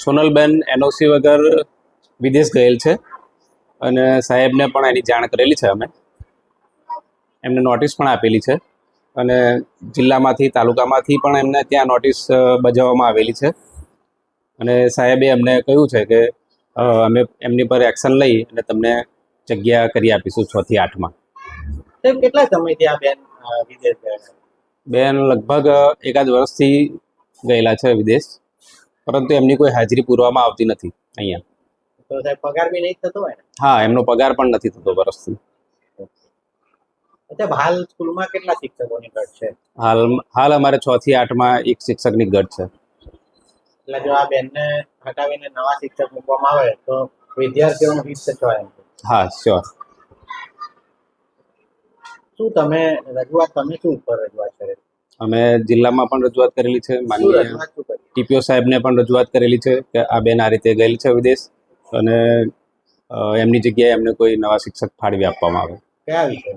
સોનલબેન NOC વગર વિદેશ ગયેલ છે અને સાહેબને પણ એની જાણ કરેલી છે અમે. એમને નોટિસ પણ આપેલી છે અને જિલ્લામાંથી તાલુકામાંથી પણ એમને ત્યાં નોટિસ બજાવવામાં આવેલી છે. અને સાહેબે અમને કહ્યું છે કે અમે એમની પર એક્શન લઈ અને તમને જગ્યા કરી આપીશું છ થી આઠમાં કેટલા સમયથી આ બેન વિદેશ ગયા બેન લગભગ એકાદ વર્ષથી ગયેલા છે વિદેશ. પરંતુ એમની કોઈ હાજરી પૂરવામાં આવતી નથી અહીંયા. તો સાહેબ પગાર બી નહીં થતો હોય હા એમનો પગાર પણ નથી થતો વર્ષથી. હાલ સ્કૂલમાં કેટલા શિક્ષકોની ઘટ છે? હાલ હાલ અમારે છ થી આઠમાં એક શિક્ષકની ઘટ છે. એટલે જો આ બેનને હટાવીને નવા શિક્ષક મૂકવામાં આવે તો વિદ્યાર્થીઓનું હિત સચવાય છે. હા શ્યોર શું તમે રજૂઆત તમે શું ઉપર રજૂઆત કરે? અમે જિલ્લામાં પણ રજૂઆત કરેલી છે માનનીય ટીપીઓ સાહેબને પણ રજૂઆત કરેલી છે કે આ બેન આ રીતે ગયેલી છે વિદેશ અને એમની જગ્યાએ એમને કોઈ નવા શિક્ષક ફાળવી આપવામાં આવે. કયા વિષય?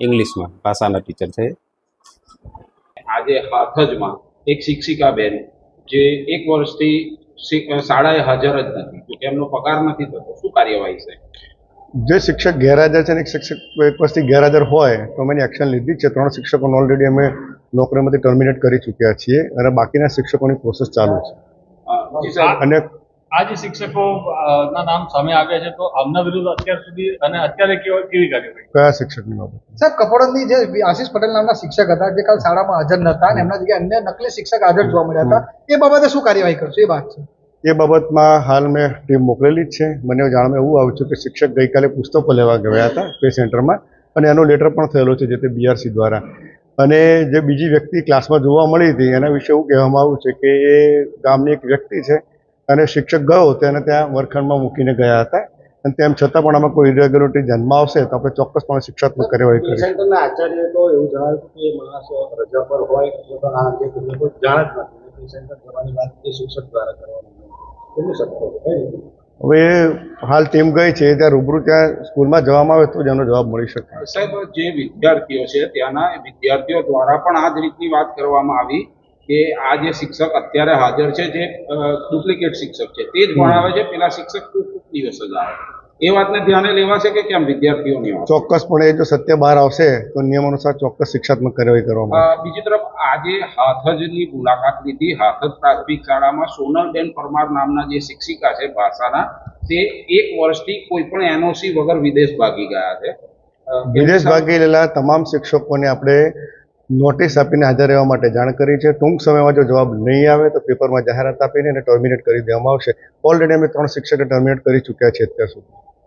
ઇંગ્લિશમાં ભાષાના ટીચર છે આજે હાથજમાં એક શિક્ષિકા બેન જે એક વર્ષથી શાળાએ હાજર જ નથી. તો એમનો પગાર નથી થતો. શું કાર્યવાહી છે? જે શિક્ષક ગેરહાજર છે ને એક શિક્ષક એક વર્ષથી ગેરહાજર હોય તો અમે એની એક્શન લીધી છે. ત્રણ શિક્ષકોને ઓલરેડી અમે નોકરીમાંથી ટર્મિનેટ કરી ચૂક્યા છીએ અને બાકીના શિક્ષકોની પ્રોસેસ ચાલુ છે. અને આ જે શિક્ષકો ના નામ સામે આવ્યા છે તો આમના વિરુદ્ધ અત્યાર સુધી અને અત્યારે કેવી કેવી કાર્યવાહી કયા શિક્ષકની બાબત? સાહેબ કપોળની જે આશીષ પટેલ નામના શિક્ષક હતા જે કાલ શાળામાં હાજર નતા અને એમના જગ્યાએ અન્ય નકલી શિક્ષક હાજર જોવા મળ્યા હતા એ બાબતે શું કાર્યવાહી કરશું? એ વાત છે. એ બાબતમાં હાલ મેં ટીમ મોકલેલી જ છે. મને જાણવા એવું આવ્યું છે કે શિક્ષક ગઈકાલે પુસ્તકો લેવા ગયા હતા પે સેન્ટરમાં અને એનો લેટર પણ થયેલો છે જે તે બીઆરસી દ્વારા. અને જે બીજી વ્યક્તિ ક્લાસમાં જોવા મળી હતી એના વિશે એવું કહેવામાં આવ્યું છે કે એ ગામની એક વ્યક્તિ છે અને શિક્ષક ગયો તેને ત્યાં વર્ગખંડમાં મૂકીને ગયા હતા. અને તેમ છતાં પણ આમાં કોઈ ઇરેગ્યુલરિટી ધ્યાનમાં આવશે તો આપણે ચોક્કસપણે શિક્ષાત્મક કાર્યવાહી કરીશું. આચાર્ય તો એવું જણાવ્યું કે રજા પર હોય જાણ જ નથી. શિક્ષક દ્વારા કરવાની હવે હાલ ટીમ ગઈ છે ત્યાં રૂબરૂ ત્યાં સ્કૂલમાં જવામાં આવે તો જ એનો જવાબ મળી શકે. સાહેબ જે વિદ્યાર્થીઓ છે ત્યાંના વિદ્યાર્થીઓ દ્વારા પણ આ જ રીતની વાત કરવામાં આવી કે આ જે શિક્ષક અત્યારે હાજર છે જે ડુપ્લિકેટ શિક્ષક છે તે જ ભણાવે છે પેલા શિક્ષક ખૂબ ખૂબ દિવસ જ આવે. એ વાતને ધ્યાને લેવાશે કે કેમ વિદ્યાર્થીઓની ચોક્કસપણે જો સત્ય બહાર આવશે તો નિયમ અનુસાર ચોક્કસ શિક્ષાત્મક કાર્યવાહી કરવામાં બીજી તરફ આજે હાથજની મુલાકાત લીધી હાથજ પ્રાથમિક શાળામાં સોનલબેન પરમાર નામના જે શિક્ષિકા છે ભાષાના તે એક વર્ષથી કોઈ પણ એનઓસી વગર વિદેશ ભાગી ગયા છે. વિદેશ ભાગી લેલા તમામ શિક્ષકોને આપણે નોટિસ આપીને હાજર રહેવા માટે જાણ કરી છે. ટૂંક સમયમાં જો જવાબ નહીં આવે તો પેપરમાં જાહેરાત આપીને એને ટર્મિનેટ કરી દેવામાં આવશે. ઓલરેડી અમે ત્રણ શિક્ષકે ટર્મિનેટ કરી ચૂક્યા છે અત્યાર સુધી.